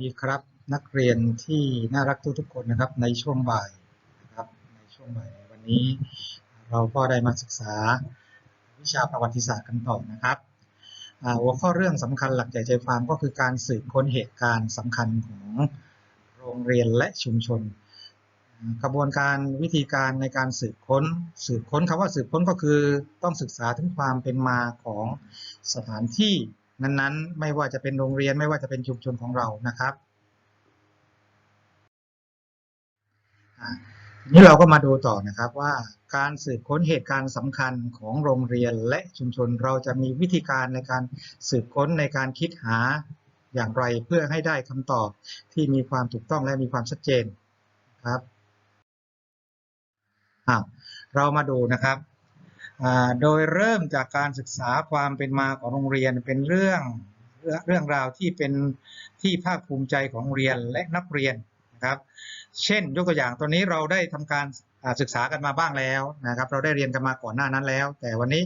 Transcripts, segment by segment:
ดีครับนักเรียนที่น่ารักทุกทุกคนนะครับในช่วงบ่ายนะครับในช่วงบ่ายในวันนี้ เราก็ได้มาศึกษาวิชาประวัติศาสตร์กันต่อนะครับหัวข้อเรื่องสำคัญหลักใหญ่ใจความก็คือการสืบค้นเหตุการณ์สำคัญของโรงเรียนและชุมชน กระบวนการวิธีการในการสืบค้น สืบค้นคำว่าสืบค้นก็คือต้องศึกษาถึงความเป็นมาของสถานที่ นั้นๆ ไม่ว่าจะเป็นโรงเรียนไม่ว่าจะเป็นชุมชนของเรานะครับทีนี้เราก็มาดูต่อนะครับว่าการสืบค้นเหตุการณ์สำคัญของโรงเรียนและชุมชนเราจะมีวิธีการในการสืบค้นในการคิดหาอย่างไรเพื่อให้ได้คำตอบที่มีความถูกต้องและมีความชัดเจนครับเรามาดูนะครับ โดยเริ่มจากการศึกษาความเป็นมาของโรงเรียนเป็นเรื่องเรื่องราวที่เป็นที่ภาคภูมิใจของเรียนและนักเรียนนะครับ เช่นยกตัวอย่างตอนนี้เราได้ทำการศึกษากันมาบ้างแล้วนะครับ เราได้เรียนกันมาก่อนหน้านั้นแล้ว แต่วันนี้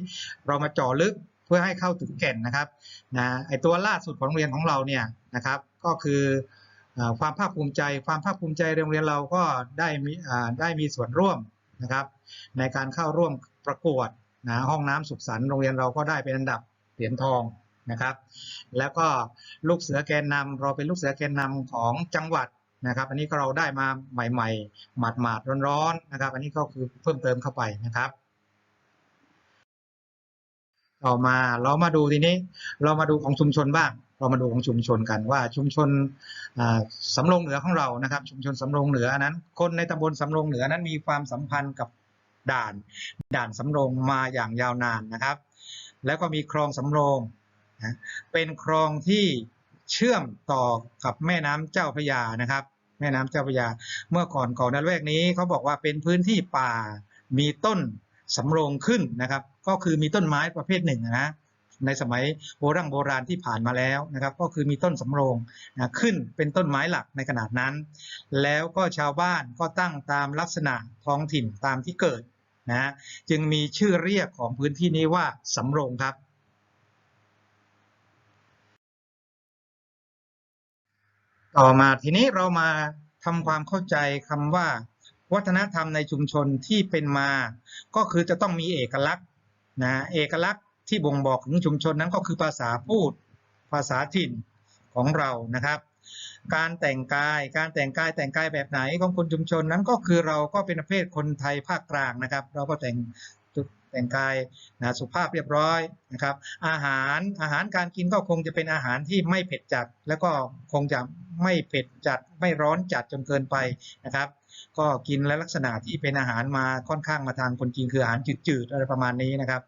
เรามาเจาะลึกเพื่อให้เข้าถึงแก่นนะครับนะไอตัวล่าสุดของโรงเรียนของเราเนี่ยนะครับก็คืออความภาคภูมิใจ ความภาคภูมิใจโรงเรียนเราก็ได้มีได้มีส่วนร่วมนะครับ ในการเข้าร่วม ประกวดนะห้องน้ำสุขสันต์โรงเรียนเราก็ได้เป็นอันดับเหรียญทองนะครับ แล้วก็ลูกเสือแกนนำเราเป็นลูกเสือแกนนำของจังหวัดนะครับ อันนี้ก็เราได้มาใหม่ ๆ หมาดๆร้อนๆนะครับ อันนี้ก็คือเพิ่มเติมเข้าไปนะครับ ต่อมาเรามาดูทีนี้ เรามาดูของชุมชนบ้าง เรามาดูของชุมชนกันว่าชุมชนสำโรงเหนือของเรานะครับ ชุมชนสำโรงเหนือนั้น คนในตำบลสำโรงเหนือนั้นมีความสัมพันธ์กับ ด่าน ด่านสำโรงมาอย่างยาวนานนะครับ แล้วก็มีคลองสำโรงนะเป็นคลองที่เชื่อมต่อกับแม่น้ำเจ้าพระยานะครับ แม่น้ำเจ้าพระยา เมื่อก่อนก่อนในละแวกนี้เขาบอกว่าเป็นพื้นที่ป่ามีต้นสำโรงขึ้นนะครับ ก็คือมีต้นไม้ประเภทหนึ่งนะในสมัยโบราณโบราณที่ผ่านมาแล้วนะครับ ก็คือมีต้นสำโรงนะขึ้นเป็นต้นไม้หลักในขนาดนั้น แล้วก็ชาวบ้านก็ตั้งตามลักษณะท้องถิ่นตามที่เกิด นะจึงมีชื่อเรียกของพื้นที่นี้ว่าสำโรงครับ ต่อมาทีนี้เรามาทำความเข้าใจคำว่า วัฒนธรรมในชุมชนที่เป็นมา ก็คือจะต้องมีเอกลักษณ์นะเอกลักษณ์ที่บ่งบอกถึงชุมชนนั้นก็คือภาษาพูด ภาษาถิ่นของเรานะครับ การแต่งกายการแต่งกายแต่งกายแบบไหนของคนชุมชนนั้นก็คือเราก็เป็นประเภทคนไทยภาคกลางนะครับ เราก็แต่งแต่งกายนะสุภาพเรียบร้อยนะครับ อาหารอาหารการกินก็คงจะเป็นอาหารที่ไม่เผ็ดจัด แล้วก็คงจะไม่เผ็ดจัดไม่ร้อนจัดจนเกินไปนะครับ ก็กินและลักษณะที่เป็นอาหารมาค่อนข้างมาทางคนจีนคืออาหารจืดๆอะไรประมาณนี้นะครับ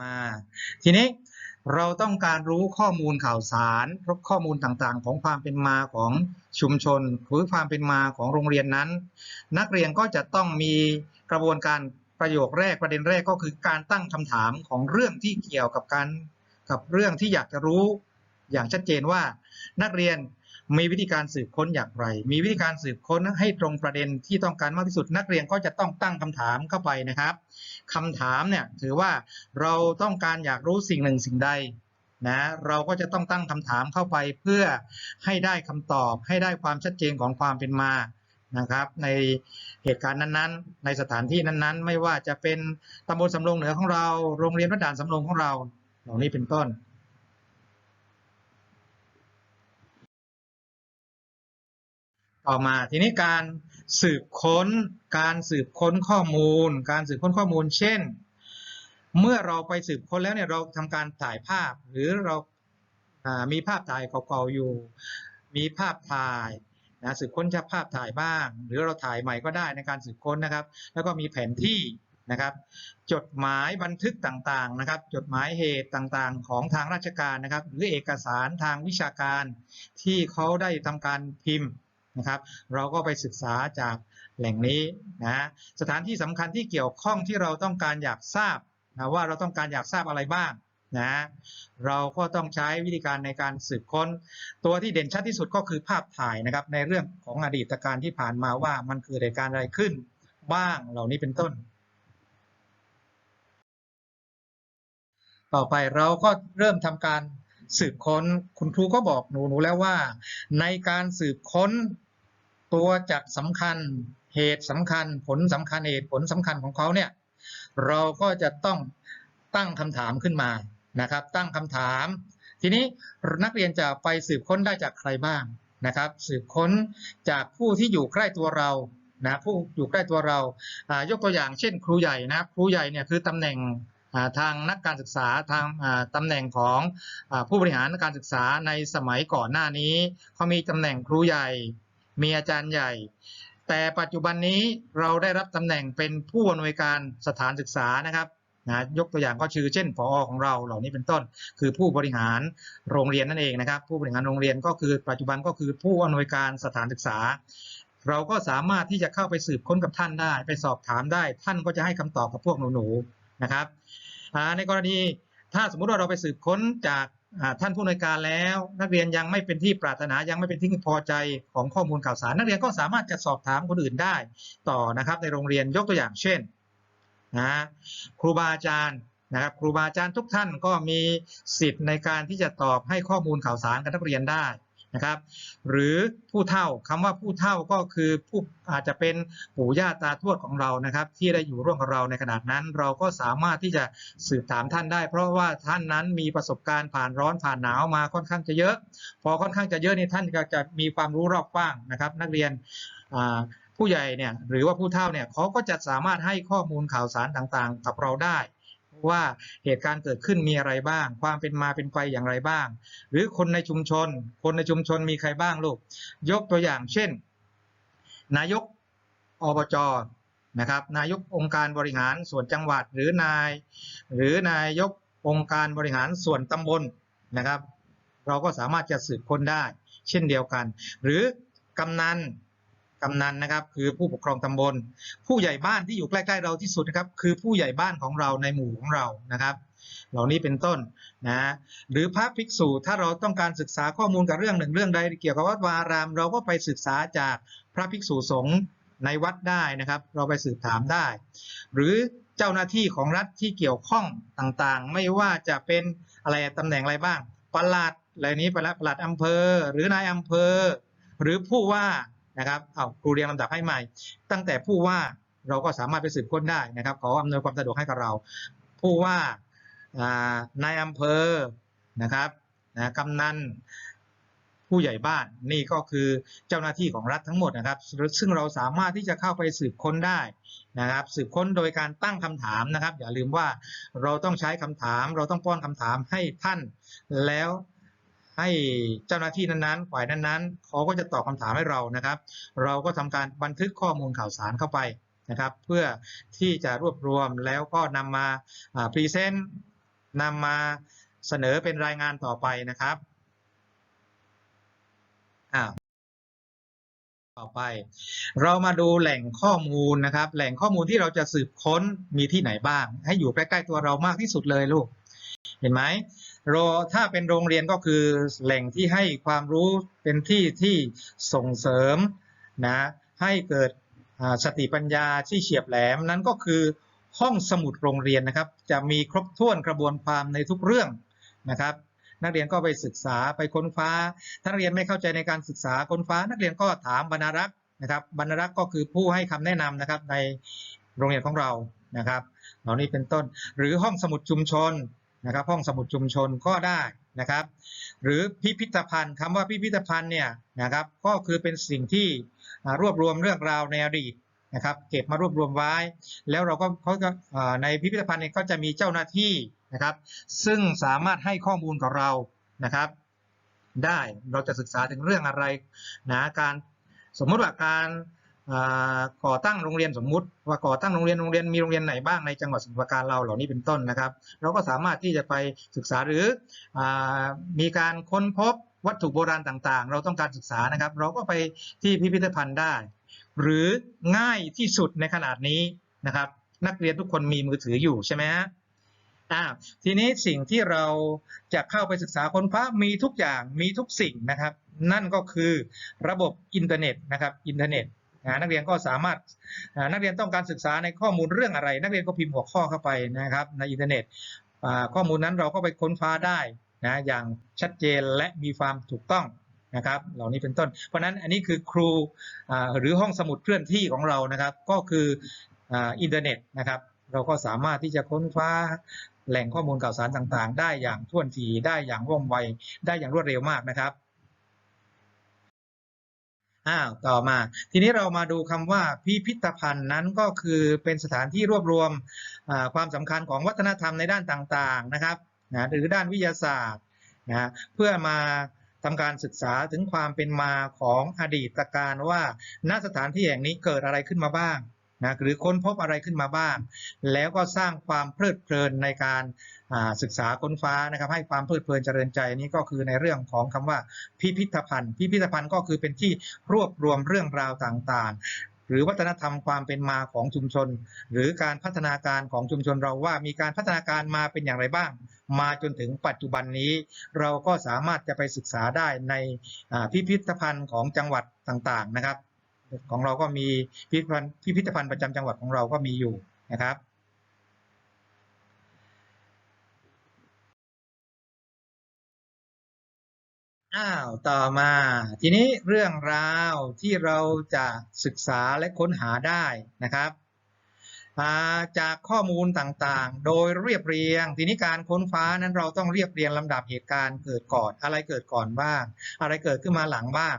มาทีนี้ เราต้องการรู้ข้อมูลข่าวสารข้อมูลต่างๆ ของความเป็นมาของชุมชน หรือความเป็นมาของโรงเรียนนั้น นักเรียนก็จะต้องมีกระบวนการประโยคแรกประเด็นแรกก็คือการตั้งคำถามของเรื่องที่เกี่ยวกับการกับเรื่องที่อยากจะรู้ อย่างชัดเจนว่านักเรียนมีวิธีการสืบค้นอย่างไร มีวิธีการสืบค้นให้ตรงประเด็นที่ต้องการมากที่สุด นักเรียนก็จะต้องตั้งคำถามเข้าไปนะครับคำถามเนี่ยถือว่าเราต้องการอยากรู้สิ่งหนึ่งสิ่งใดนะเราก็จะต้องตั้งคำถามเข้าไปเพื่อให้ได้คำตอบ ให้ได้ความชัดเจนของความเป็นมานะครับ ในเหตุการณ์นั้นๆ ในสถานที่นั้นๆ ไม่ว่าจะเป็นตำบลสำโรงเหนือของเรา โรงเรียนวัดด่านสำโรงของเรา เหล่านี้เป็นต้น ต่อมาทีนี้การสืบค้น การสืบค้นข้อมูล การสืบค้นข้อมูล เช่น เมื่อเราไปสืบค้นแล้วเนี่ยเราทำการถ่ายภาพ หรือเรามีภาพถ่ายเก่าๆอยู่ มีภาพถ่ายนะสืบค้นจากภาพถ่ายบ้าง หรือเราถ่ายใหม่ก็ได้ในการสืบค้นนะครับ แล้วก็มีแผนที่นะครับ จดหมายบันทึกต่างๆนะครับ จดหมายเหตุต่างๆ ของทางราชการนะครับ หรือเอกสารทางวิชาการที่เขาได้ทำการพิมพ์ นะครับ เราก็ไปศึกษาจากแหล่งนี้นะสถานที่สำคัญที่เกี่ยวข้องที่เราต้องการอยากทราบนะว่าเราต้องการอยากทราบอะไรบ้างนะเราก็ต้องใช้วิธีการในการสืบค้น ตัวที่เด่นชัดที่สุดก็คือภาพถ่ายนะครับ ในเรื่องของอดีตการที่ผ่านมาว่ามันคือเหตุการณ์อะไรขึ้นบ้างเหล่านี้เป็นต้น ต่อไปเราก็เริ่มทำการ สืบค้น คุณครูก็บอกหนูหนูแล้วว่า ในการสืบค้นตัวจักรสำคัญเหตุสำคัญ ผลสำคัญเหตุผลสำคัญของเขาเนี่ย เราก็จะต้องตั้งคำถามขึ้นมานะครับ ตั้งคำถาม ทีนี้นักเรียนจะไปสืบค้นได้จากใครบ้างนะครับ สืบค้นจากผู้ที่อยู่ใกล้ตัวเรานะผู้อยู่ใกล้ตัวเรายกตัวอย่างเช่น ครูใหญ่นะครูใหญ่เนี่ยคือตำแหน่ง ทางนักการศึกษาทางอ่าตำแหน่งของอผู้บริหารการศึกษาในสมัยก่อนหน้านี้เขามีตำแหน่งครูใหญ่ มีอาจารย์ใหญ่ แต่ปัจจุบันนี้เราได้รับตำแหน่งเป็นผู้อำนวยการสถานศึกษานะครับนะยกตัวอย่างก็ชื่อเช่นผอของเราเหล่านี้เป็นต้น คือผู้บริหารโรงเรียนนั่นเองนะครับ ผู้บริหารโรงเรียนก็คือปัจจุบันก็คือผู้อำนวยการสถานศึกษา เราก็สามารถที่จะเข้าไปสืบค้นกับท่านได้ ไปสอบถามได้ ท่านก็จะให้คำตอบกับพวกหนูๆนะครับ ในกรณีถ้าสมมุติว่าเราไปสืบค้นจากท่านผู้อำนวยการแล้ว นักเรียนยังไม่เป็นที่ปรารถนายังไม่เป็นที่พอใจของข้อมูลข่าวสาร นักเรียนก็สามารถจะสอบถามคนอื่นได้ต่อนะครับ ในโรงเรียนยกตัวอย่างเช่นนะครูบาอาจารย์นะครับครูบาอาจารย์ทุกท่านก็มีสิทธิ์ในการที่จะตอบให้ข้อมูลข่าวสารกับนักเรียนได้ นะครับ หรือผู้เฒ่าคำว่าผู้เฒ่าก็คือผู้อาจจะเป็นปู่ย่าตาทวดของเรานะครับ ที่ได้อยู่ร่วมกับเราในขนาดนั้น เราก็สามารถที่จะสืบถามท่านได้ เพราะว่าท่านนั้นมีประสบการณ์ผ่านร้อนผ่านหนาวมาค่อนข้างจะเยอะ พอค่อนข้างจะเยอะนี่ท่านก็จะมีความรู้รอบกว้างนะครับ นักเรียนผู้ใหญ่เนี่ยหรือว่าผู้เฒ่าเนี่ยเขาก็จะสามารถให้ข้อมูลข่าวสารต่างๆ กับเราได้ ว่าเหตุการณ์เกิดขึ้นมีอะไรบ้าง ความเป็นมาเป็นไปอย่างไรบ้าง หรือคนในชุมชน คนในชุมชนมีใครบ้างลูก ยกตัวอย่างเช่น นายกอบจนะครับนายกองค์การบริหารส่วนจังหวัดหรือนาย หรือนายกองค์การบริหารส่วนตำบลนะครับ เราก็สามารถจะสืบค้นได้ เช่นเดียวกัน หรือกำนัน กำนันนะครับ คือผู้ปกครองตำบล ผู้ใหญ่บ้านที่อยู่ใกล้ๆเราที่สุดนะครับ คือผู้ใหญ่บ้านของเราในหมู่ของเรานะครับ เหล่านี้เป็นต้นนะหรือพระภิกษุถ้าเราต้องการศึกษาข้อมูลกับเรื่องหนึ่งเรื่องใดเกี่ยวกับวัดวาอาราม เราก็ไปศึกษาจากพระภิกษุสงฆ์ในวัดได้นะครับ เราไปสืบถามได้ หรือเจ้าหน้าที่ของรัฐที่เกี่ยวข้องต่างๆ ไม่ว่าจะเป็นอะไรตำแหน่งอะไรบ้างปลัดอะไรนี้ปลัดปลัดอำเภอ หรือนายอำเภอ หรือผู้ว่า นะครับเอาครูเรียงลำดับให้ใหม่ ตั้งแต่ผู้ว่าเราก็สามารถไปสืบค้นได้นะครับ ขออำนวยความสะดวกให้กับเรา ผู้ว่านายอำเภอนะครับนะกำนันผู้ใหญ่บ้านนี่ก็คือเจ้าหน้าที่ของรัฐทั้งหมดนะครับ ซึ่งเราสามารถที่จะเข้าไปสืบค้นได้นะครับ สืบค้นโดยการตั้งคำถามนะครับ อย่าลืมว่าเราต้องใช้คำถาม เราต้องป้อนคำถามให้ท่านแล้ว ให้เจ้าหน้าที่นั้นๆฝ่ายนั้นๆเขาก็จะตอบคำถามให้เรานะครับ เราก็ทำการบันทึกข้อมูลข่าวสารเข้าไปนะครับ เพื่อที่จะรวบรวมแล้วก็นำมาพรีเซนต์นำมาเสนอเป็นรายงานต่อไปนะครับต่อไป เรามาดูแหล่งข้อมูลนะครับ แหล่งข้อมูลที่เราจะสืบค้นมีที่ไหนบ้าง ให้อยู่ใกล้ๆตัวเรามากที่สุดเลยลูก เห็นไหม โรถ้าเป็นโรงเรียนก็คือแหล่งที่ให้ความรู้เป็นที่ที่ส่งเสริมนะให้เกิดสติปัญญาที่เฉียบแหลมนั้นก็คือห้องสมุดโรงเรียนนะครับ จะมีครบถ้วนกระบวนความในทุกเรื่องนะครับ นักเรียนก็ไปศึกษาไปค้นคว้าถ้านักเรียนไม่เข้าใจในการศึกษาค้นคว้า นักเรียนก็ถามบรรณารักษ์นะครับบรรณารักษ์ก็คือผู้ให้คำแนะนำนะครับในโรงเรียนของเรานะครับ เหล่านี้เป็นต้น หรือห้องสมุดชุมชน นะครับห้องสมุดชุมชนก็ได้นะครับ หรือพิพิธภัณฑ์คำว่าพิพิธภัณฑ์เนี่ยนะครับก็คือเป็นสิ่งที่รวบรวมเรื่องราวในอดีตนะครับ เก็บมารวบรวมไว้ แล้วเราก็เขาก็ในพิพิธภัณฑ์เนี่ยก็จะมีเจ้าหน้าที่นะครับ ซึ่งสามารถให้ข้อมูลกับเรานะครับ ได้เราจะศึกษาถึงเรื่องอะไรนะการสมมติว่าการ ก่อตั้งโรงเรียนสมมุติ ว่าก่อตั้งโรงเรียนโรงเรียนมีโรงเรียนไหนบ้างในจังหวัดสมุทรปราการเราเหล่านี้เป็นต้นนะครับ เราก็สามารถที่จะไปศึกษาหรืออมีการค้นพบวัตถุโบราณต่างๆ เราต้องการศึกษานะครับ เราก็ไปที่พิพิธภัณฑ์ได้ หรือง่ายที่สุดในขนาดนี้นะครับ นักเรียนทุกคนมีมือถืออยู่ใช่ไหมฮะอ่าทีนี้สิ่งที่เราจะเข้าไปศึกษาค้นคว้ามีทุกอย่างมีทุกสิ่งนะครับ นั่นก็คือระบบอินเทอร์เน็ตนะครับอินเทอร์เน็ต นะนักเรียนก็สามารถนักเรียนต้องการศึกษาในข้อมูลเรื่องอะไร นักเรียนก็พิมพ์หัวข้อเข้าไปนะครับ ในอินเทอร์เน็ตข้อมูลนั้นเราก็ไปค้นคว้าได้นะอย่างชัดเจนและมีความถูกต้องนะครับ เหล่านี้เป็นต้น เพราะฉะนั้นอันนี้คือครูหรือห้องสมุดเคลื่อนที่ของเรานะครับ ก็คืออินเทอร์เน็ตนะครับ เราก็สามารถที่จะค้นคว้าแหล่งข้อมูลข่าวสารต่างๆ ได้อย่างท่วนทีได้อย่างว่องไวได้อย่างรวดเร็วมากนะครับ อ้าวต่อมา ทีนี้เรามาดูคำว่าพิพิธภัณฑ์นั้นก็คือเป็นสถานที่รวบรวมความสำคัญของวัฒนธรรมในด้านต่างๆนะครับนะหรือด้านวิทยาศาสตร์นะเพื่อมาทำการศึกษาถึงความเป็นมาของอดีตการว่าณสถานที่แห่งนี้เกิดอะไรขึ้นมาบ้าง นะหรือค้นพบอะไรขึ้นมาบ้าง แล้วก็สร้างความเพลิดเพลินในการศึกษาค้นฟ้านะครับให้ความเพลิดเพลินเจริญใจนี้ก็คือในเรื่องของคำว่าพิพิธภัณฑ์ พิพิธภัณฑ์ก็คือเป็นที่รวบรวมเรื่องราวต่างๆ หรือวัฒนธรรมความเป็นมาของชุมชน หรือการพัฒนาการของชุมชนเราว่ามีการพัฒนาการมาเป็นอย่างไรบ้าง มาจนถึงปัจจุบันนี้ เราก็สามารถจะไปศึกษาได้ในพิพิธภัณฑ์ของจังหวัดต่างๆนะครับ ของเราก็มีพิพิธภัณฑ์พิพิธภัณฑ์ประจำจังหวัดของเราก็มีอยู่นะครับอ้าวต่อมา ทีนี้เรื่องราวที่เราจะศึกษาและค้นหาได้นะครับาจากข้อมูลต่างๆ โดยเรียบเรียง ทีนี้การค้นฟ้านั้นเราต้องเรียบเรียงลำดับเหตุการณ์เกิดก่อน อะไรเกิดก่อนบ้าง อะไรเกิดขึ้นมาหลังบ้าง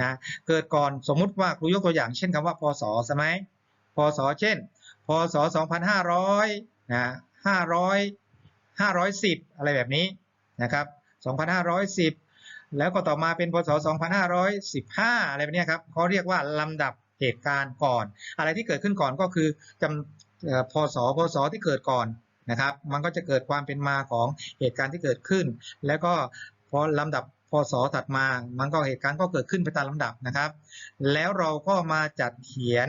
นะเกิดก่อนสมมุติว่าครูยกตัวอย่างเช่นคำว่าพศใช่ไหมพศเช่น พศ 2500นะ500 510 อะไรแบบนี้นะครับ2510 แล้วก็ต่อมาเป็นพศ 2515 อะไรแบบนี้ครับเขาเรียกว่าลำดับเหตุการณ์ก่อน อะไรที่เกิดขึ้นก่อนก็คือจำพศพศที่เกิดก่อนนะครับ มันก็จะเกิดความเป็นมาของเหตุการณ์ที่เกิดขึ้น แล้วก็พอลำดับ ศถัดมา มันก็เหตุการณ์ก็เกิดขึ้นไปตามลำดับนะครับ แล้วเราก็มาจัดเขียน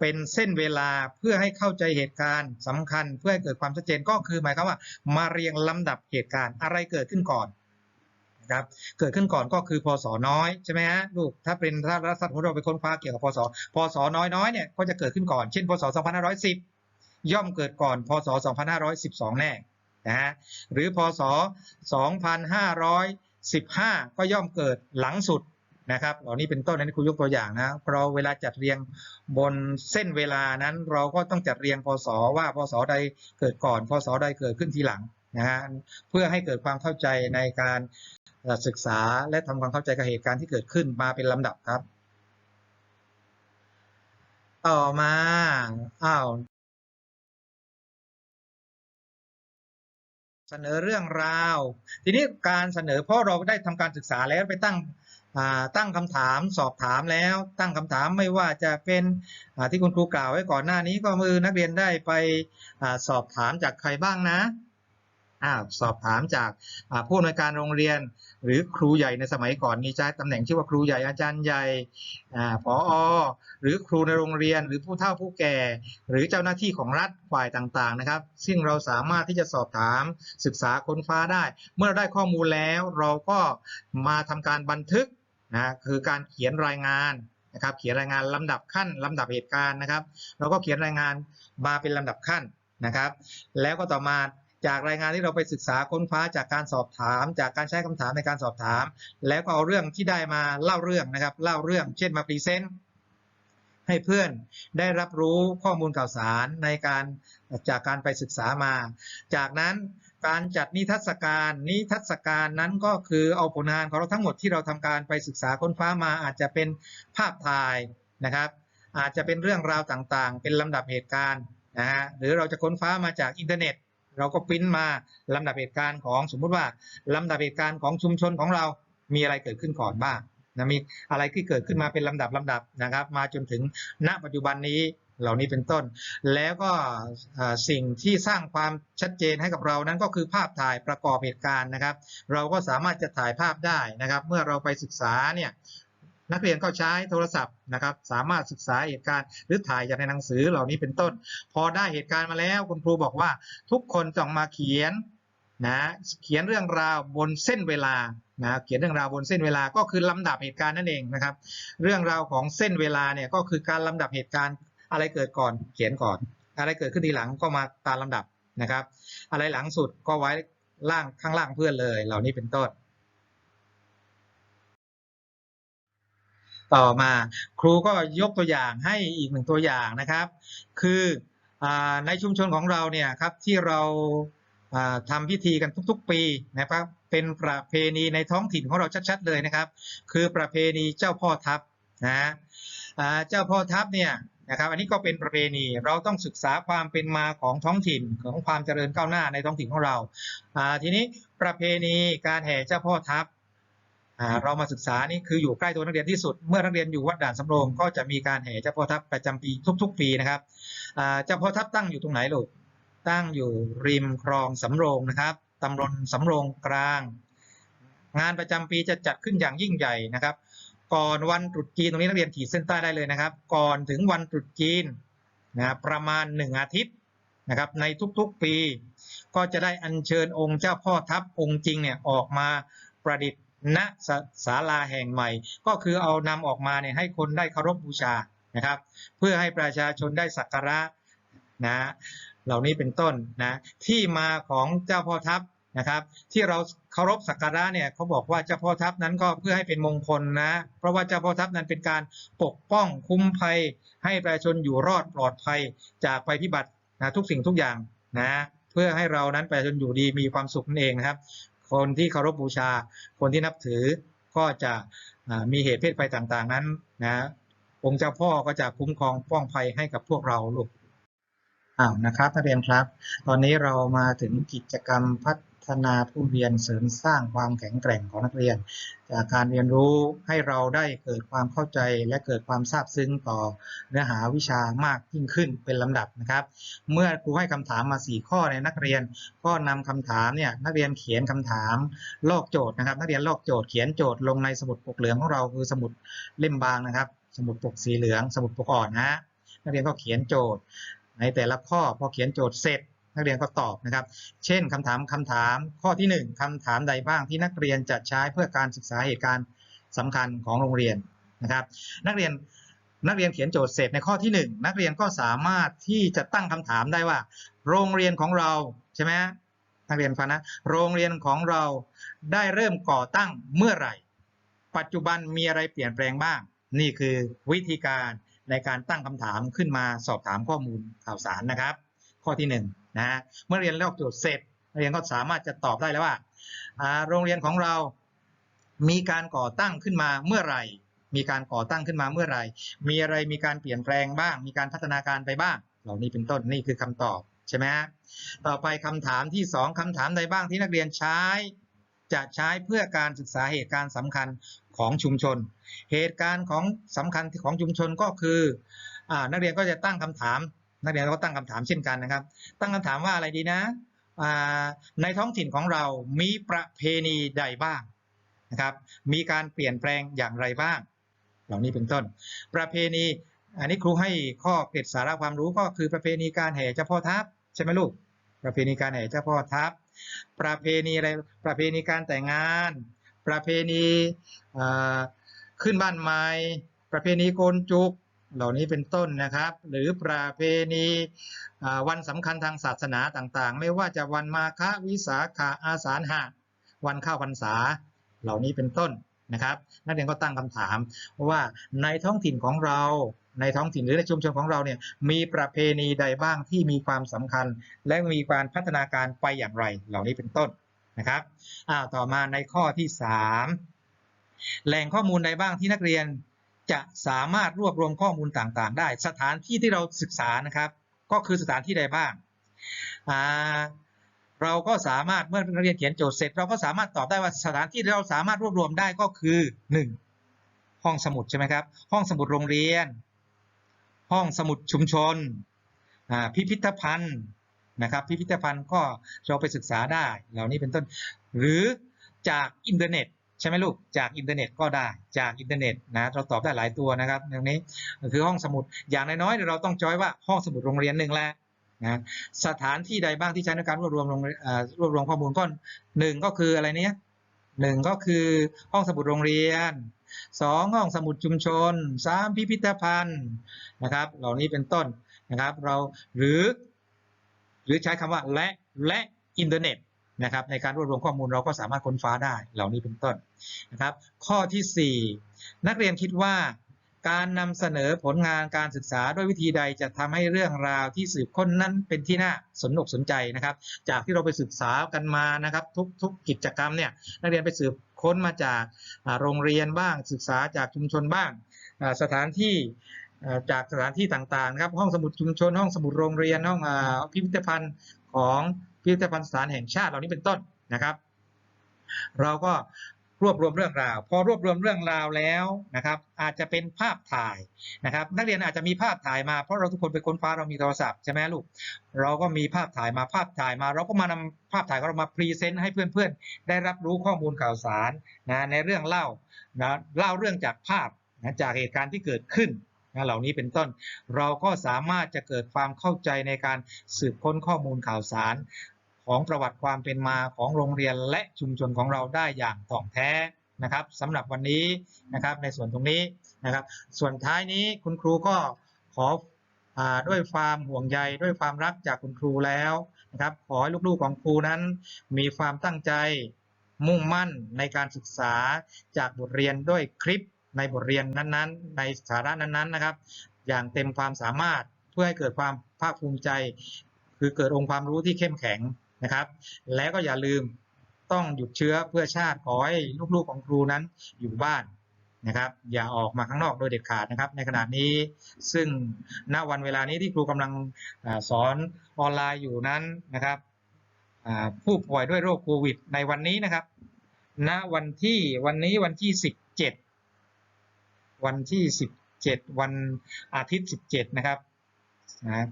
เป็นเส้นเวลาเพื่อให้เข้าใจเหตุการณ์สำคัญ เพื่อให้เกิดความชัดเจนก็คือหมายความว่า มาเรียงลำดับเหตุการณ์อะไรเกิดขึ้นก่อนนะครับเกิดขึ้นก่อนก็คือพศน้อยใช่ไหมฮะลูกถ้าเป็นถ้ารัฐสมมติเราไปค้นคว้าเกี่ยวกับพศพศน้อยน้อยเนี่ยก็จะเกิดขึ้นก่อนเช่นพศ 2510 ย่อมเกิดก่อนพศ 2512 แน่นะฮะหรือพศ 15 ก็ย่อมเกิดหลังสุดนะครับเหล่านี้เป็นต้นนั้นครูยกตัวอย่างนะเราเวลาจัดเรียงบนเส้นเวลานั้นเราก็ต้องจัดเรียงพศว่าพศใดเกิดก่อนพศใดเกิดขึ้นทีหลังนะฮะเพื่อให้เกิดความเข้าใจในการศึกษาและทำความเข้าใจกับเหตุการณ์ที่เกิดขึ้นมาเป็นลำดับครับ ต่อมาอ้าว สนอเรื่องราว ทีนี้การเสนอเพราะเราได้ทำการศึกษาแล้วไปตั้งตั้งคำถามสอบถามแล้ว ตั้งคำถามไม่ว่าจะเป็นที่คุณครูกล่าวไว้ก่อนหน้านี้ก็มือนักเรียนได้ไปอสอบถามจากใครบ้างนะ อ่าสอบถามจากผู้อำนวยการโรงเรียน หรือครูใหญ่ในสมัยก่อนมีใช้ตำแหน่งชื่อว่าครูใหญ่อาจารย์ใหญ่อ่าผอหรือครูในโรงเรียน หรือผู้เฒ่าผู้แก่ หรือเจ้าหน้าที่ของรัฐฝ่ายต่างๆนะครับ ซึ่งเราสามารถที่จะสอบถามศึกษาค้นฟ้าได้ เมื่อเราได้ข้อมูลแล้วเราก็มาทำการบันทึกนะคือการเขียนรายงานนะครับเขียนรายงานลำดับขั้นลำดับเหตุการณ์นะครับ เราก็เขียนรายงานมาเป็นลำดับขั้นนะครับ แล้วก็ต่อมา จากรายงานที่เราไปศึกษาค้นคว้าจากการสอบถาม จากการใช้คำถามในการสอบถาม แล้วก็เอาเรื่องที่ได้มาเล่าเรื่องนะครับเล่าเรื่องเช่นมาพรีเซนต์ให้เพื่อนได้รับรู้ข้อมูลข่าวสารในการจากการไปศึกษามา จากนั้นการจัดนิทรรศการนิทรรศการนั้นก็คือเอาผลงานของเราทั้งหมดที่เราทำการไปศึกษาค้นคว้ามา อาจจะเป็นภาพถ่ายนะครับ อาจจะเป็นเรื่องราวต่างๆ เป็นลำดับเหตุการณ์นะฮะหรือเราจะค้นคว้ามาจากอินเทอร์เน็ต เราก็ปริ้นมาลำดับเหตุการณ์ของสมมุติว่าลำดับเหตุการณ์ของชุมชนของเรามีอะไรเกิดขึ้นก่อนบ้างนะมีอะไรที่เกิดขึ้นมาเป็นลำดับลำดับนะครับ มาจนถึงณปัจจุบันนี้เหล่านี้เป็นต้น แล้วก็สิ่งที่สร้างความชัดเจนให้กับเรานั้นก็คือภาพถ่ายประกอบเหตุการณ์นะครับ เราก็สามารถจะถ่ายภาพได้นะครับ เมื่อเราไปศึกษาเนี่ย นักเรียนก็ใช้โทรศัพท์นะครับ สามารถศึกษาเหตุการณ์หรือถ่ายจากในหนังสือเหล่านี้เป็นต้น พอได้เหตุการณ์มาแล้วคุณครูบอกว่า ทุกคนต้องมาเขียนนะเขียนเรื่องราวบนเส้นเวลานะเขียนเรื่องราวบนเส้นเวลาก็คือลำดับเหตุการณ์นั่นเองนะครับ เรื่องราวของเส้นเวลาเนี่ยก็คือการลำดับเหตุการณ์อะไรเกิดก่อนเขียนก่อน อะไรเกิดขึ้นทีหลังก็มาตามลำดับนะครับ อะไรหลังสุดก็ไว้ล่างข้างล่างเพื่อนเลย เหล่านี้เป็นต้น ต่อมา ครูก็ยกตัวอย่างให้อีกหนึ่งตัวอย่างนะครับ คืออในชุมชนของเราเนี่ยครับที่เราอ่าทำพิธีกันทุก ๆ ปีนะครับเป็นประเพณีในท้องถิ่นของเราชัดๆเลยนะครับ คือประเพณีเจ้าพ่อทัพนะเจ้าพ่อทัพเนี่ยนะครับอันนี้ก็เป็นประเพณีเราต้องศึกษาความเป็นมาของท้องถิ่นของความเจริญก้าวหน้าในท้องถิ่นของเราทีนี้ประเพณีการแห่เจ้าพ่อทัพ เรามาศึกษานี่คืออยู่ใกล้ตัวนักเรียนที่สุด เมื่อนักเรียนอยู่วัดด่านสำโรงก็จะมีการแห่เจ้าพ่อทัพประจำปีทุก ๆ ปีนะครับเจ้าพ่อทัพตั้งอยู่ตรงไหนลูกตั้งอยู่ริมคลองสำโรงนะครับตำบลสำโรงกลาง งานประจำปีจะจัดขึ้นอย่างยิ่งใหญ่นะครับ ก่อนวันตรุษจีนตรงนี้นักเรียนขีดเส้นใต้ได้เลยนะครับ ก่อนถึงวันตรุษจีนนะประมาณหนึ่งอาทิตย์นะครับในทุกๆปี ก็จะได้อัญเชิญองค์เจ้าพ่อทัพองค์จริงเนี่ยออกมาประดิษฐ์ ณศาลาแห่งใหม่ ก็คือเอานำออกมาเนี่ยให้คนได้เคารพบูชานะครับ เพื่อให้ประชาชนได้สักการะนะเหล่านี้เป็นต้นนะที่มาของเจ้าพ่อทัพนะครับ ที่เราเคารพสักการะเนี่ยเขาบอกว่าเจ้าพ่อทัพนั้นก็เพื่อให้เป็นมงคลนะ เพราะว่าเจ้าพ่อทัพนั้นเป็นการปกป้องคุ้มภัย ให้ประชาชนอยู่รอดปลอดภัยจากภัยพิบัตินะทุกสิ่งทุกอย่างนะเพื่อให้เรานั้นประชาชนอยู่ดีมีความสุขนั่นเองนะครับ คนที่เคารพบูชา คนที่นับถือก็จะมีเหตุเพศภัยต่างๆนั้นนะองค์เจ้าพ่อก็จะคุ้มครองป้องภัยให้กับพวกเราลูกอ้าวนะครับนักเรียนครับ ตอนนี้เรามาถึงกิจกรรมพัฒ ฒนาผู้เรียนเสริมสร้างความแข็งแกร่งของนักเรียน จากการเรียนรู้ให้เราได้เกิดความเข้าใจและเกิดความซาบซึ้งต่อเนื้อหาวิชามากยิ่งขึ้นเป็นลำดับนะครับ เมื่อครูให้คำถามมา 4 ข้อในนักเรียน ก็นำคำถามเนี่ยนักเรียนเขียนคำถามลอกโจทย์นะครับ นักเรียนลอกโจทย์เขียนโจทย์ลงในสมุดปกเหลืองของเราคือสมุดเล่มบางนะครับ สมุดปกสีเหลือง สมุดปกอ่อนนะฮะนักเรียนก็เขียนโจทย์ในแต่ละข้อพอเขียนโจทย์เสร็จ นักเรียนก็ตอบนะครับ เช่นคำถามคำถามข้อที่ 1คำถามใดบ้างที่นักเรียนจะใช้เพื่อการศึกษาเหตุการณ์สำคัญของโรงเรียนนะครับ นักเรียนนักเรียนเขียนโจทย์เสร็จในข้อที่ 1 นักเรียนก็สามารถที่จะตั้งคำถามได้ว่า โรงเรียนของเราใช่ไหมนักเรียนฟังนะโรงเรียนของเราได้เริ่มก่อตั้งเมื่อไหร่ ปัจจุบันมีอะไรเปลี่ยนแปลงบ้าง นี่คือวิธีการในการตั้งคำถามขึ้นมาสอบถามข้อมูลข่าวสารนะครับ ข้อที่ห นะฮะเมื่อเรียนลอกโจทย์เสร็จเรียนก็สามารถจะตอบได้แล้วว่า โรงเรียนของเรามีการก่อตั้งขึ้นมาเมื่อไหร่ มีการก่อตั้งขึ้นมาเมื่อไหร่ มีอะไรมีการเปลี่ยนแปลงบ้าง มีการพัฒนาการไปบ้าง เหล่านี้เป็นต้นนี่คือคำตอบใช่ไหมฮะต่อไปคำถามที่สองคำถามใดบ้างที่นักเรียนใช้ จะใช้เพื่อการศึกษาเหตุการณ์สำคัญของชุมชน เหตุการณ์ของสำคัญของชุมชนก็คืออนักเรียนก็จะตั้งคำถาม นักเรียนก็ตั้งคำถามเช่นกันนะครับ ตั้งคำถามว่าอะไรดีนะในท้องถิ่นของเรามีประเพณีใดบ้างนะครับ มีการเปลี่ยนแปลงอย่างไรบ้าง เหล่านี้เป็นต้น ประเพณี อันนี้ครูให้ข้อเกร็ดสาระความรู้ก็คือประเพณีการแห่เจ้าพ่อทัพใช่ไหมลูก ประเพณีการแห่เจ้าพ่อทัพ ประเพณีอะไร ประเพณีการแต่งงาน ประเพณีขึ้นบ้านใหม่ ประเพณีโกนจุก เหล่านี้เป็นต้นนะครับ หรือประเพณีวันสำคัญทางศาสนาต่างๆ ไม่ว่าจะวันมาฆวิสาขะอาสาฬหะวันเข้าพรรษา เหล่านี้เป็นต้นนะครับ นักเรียนก็ตั้งคำถามว่าในท้องถิ่นของเราในท้องถิ่นหรือในชุมชนของเราเนี่ยมีประเพณีใดบ้างที่มีความสำคัญ และมีการพัฒนาการไปอย่างไร เหล่านี้เป็นต้นนะครับอ้าวต่อมาในข้อที่ 3 แหล่งข้อมูลใดบ้างที่นักเรียน จะสามารถรวบรวมข้อมูลต่างๆ ได้ สถานที่ที่เราศึกษานะครับ ก็คือสถานที่ใดบ้างาเราก็สามารถเมื่อนักเรียนเขียนโจทย์เสร็จ เราก็สามารถตอบได้ว่าสถานที่ที่เราสามารถรวบรวมได้ก็คือ 1. ห้องสมุดใช่ไหมครับ ห้องสมุดโรงเรียน ห้องสมุดชุมชน พิพิธภัณฑ์นะครับ พิพิธภัณฑ์ก็เราไปศึกษาได้ เหล่านี้เป็นต้น หรือจากอินเทอร์เน็ต ช่ไหมลูก จากอินเทอร์เน็ตก็ได้ จากอินเทอร์เน็ตนะ เราตอบได้หลายตัวนะครับตรงนี้คือห้องสมุด อย่างน้อยๆเราต้องจอยว่าห้องสมุดโรงเรียนหนึ่งแหละนะสถานที่ใดบ้างที่ใช้ในการรวบรวมรงเอ่อรวบรวมข้อมูลก็หนึ่งก็คืออะไรเนี้ยหนึ่งก็คือห้องสมุดโรงเรียนสองห้องสมุดชุมชนสามพิพิธภัณฑ์นะครับ เหล่านี้เป็นต้นนะครับ เราหรือ หรือใช้คำว่าและและอินเทอร์เน็ต นะครับในการรวบรวมข้อมูลเราก็สามารถค้นฟ้าได้เหล่านี้เป็นต้นนะครับ ข้อทีสี่4 นักเรียนคิดว่าการนำเสนอผลงานการศึกษาด้วยวิธีใดจะทำให้เรื่องราวที่สืบค้นนั้นเป็นที่น่าสนอกสนใจนะครับ จากที่เราไปศึกษากันมานะครับ ทุกทุกกิจกรรมเนี่ยนักเรียนไปสืบค้นมาจากโรงเรียนบ้างศึกษาจากชุมชนบ้างสถานที่จากสถานที่ต่างๆครับห้องสมุดชุมชน ห้องสมุดโรงเรียนห้องอาพิพิธภัณฑ์ของ พิพิธภัณฑ์สถานแห่งชาติเหล่านี้เป็นต้นนะครับ เราก็รวบรวมเรื่องราว พอรวบรวมเรื่องราวแล้วนะครับ อาจจะเป็นภาพถ่ายนะครับ นักเรียนอาจจะมีภาพถ่ายมาเพราะเราทุกคนไปค้นฟ้าเรามีโทรศัพท์ใช่ไหมลูกเราก็มีภาพถ่ายมาภาพถ่ายมา เราก็มานำภาพถ่ายของเรามาพรีเซนต์ให้เพื่อนๆ ได้รับรู้ข้อมูลข่าวสารนะในเรื่องเล่านะเล่าเรื่องจากภาพนะจากเหตุการณ์ที่เกิดขึ้นนะเหล่านี้เป็นต้น เราก็สามารถจะเกิดความเข้าใจในการสืบค้นข้อมูลข่าวสาร ของประวัติความเป็นมาของโรงเรียนและชุมชนของเราได้อย่างถ่องแท้นะครับสำหรับวันนี้นะครับในส่วนตรงนี้นะครับ ส่วนท้ายนี้คุณครูก็ขออด้วยความห่วงใยด้วยความรักจากคุณครูแล้วนะครับ ขอให้ลูกๆของครูนั้น มีความตั้งใจมุ่งมั่นในการศึกษาจากบทเรียนด้วยคลิปในบทเรียนนั้นๆ ในสาระนั้นๆนะครับ อย่างเต็มความสามารถเพื่อให้เกิดความภาคภูมิใจ คือเกิดองค์ความรู้ที่เข้มแข็ง นะครับ และก็อย่าลืมต้องหยุดเชื้อเพื่อชาติขอให้ลูกๆของครูนั้นอยู่บ้านนะครับ อย่าออกมาข้างนอกโดยเด็ดขาดนะครับ ในขณะนี้ซึ่งณวันเวลานี้ที่ครูกำลังอสอนออนไลน์อยู่นั้นนะครับผู้ป่วยด้วยโรคโควิด ในวันนี้นะครับ ณวันที่วันนี้วันที่ 17 วันที่ 17 วันอาทิตย์ 17 นะครับนะ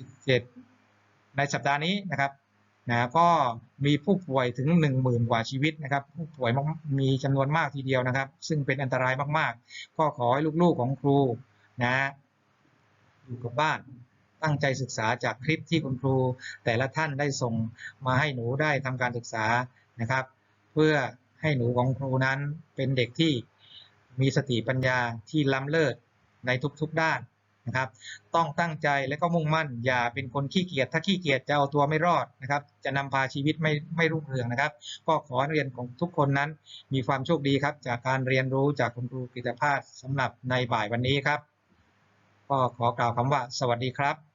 17 ในสัปดาห์นี้นะครับ นะก็มีผู้ป่วยถึง 10,000 กว่าชีวิตนะครับ ผู้ป่วยมีจำนวนมากทีเดียวนะครับ ซึ่งเป็นอันตรายมากๆ ก็ขอให้ลูกๆของครูนะอยู่กับบ้านตั้งใจศึกษาจากคลิปที่คุณครู แต่ละท่านได้ส่งมาให้หนูได้ทำการศึกษานะครับ เพื่อให้หนูของครูนั้นเป็นเด็กที่มีสติปัญญาที่ล้ำเลิศในทุกๆด้าน นะครับ ต้องตั้งใจและก็มุ่งมั่น อย่าเป็นคนขี้เกียจถ้าขี้เกียจจะเอาตัวไม่รอดนะครับ จะนำพาชีวิตไม่ไม่รุ่งเรืองนะครับ ก็ขอให้เรียนของทุกคนนั้น มีความโชคดีครับ จากการเรียนรู้จากคุณครูกิตภาสสำหรับในบ่ายวันนี้ครับ ก็ขอกล่าวคำว่า สวัสดีครับ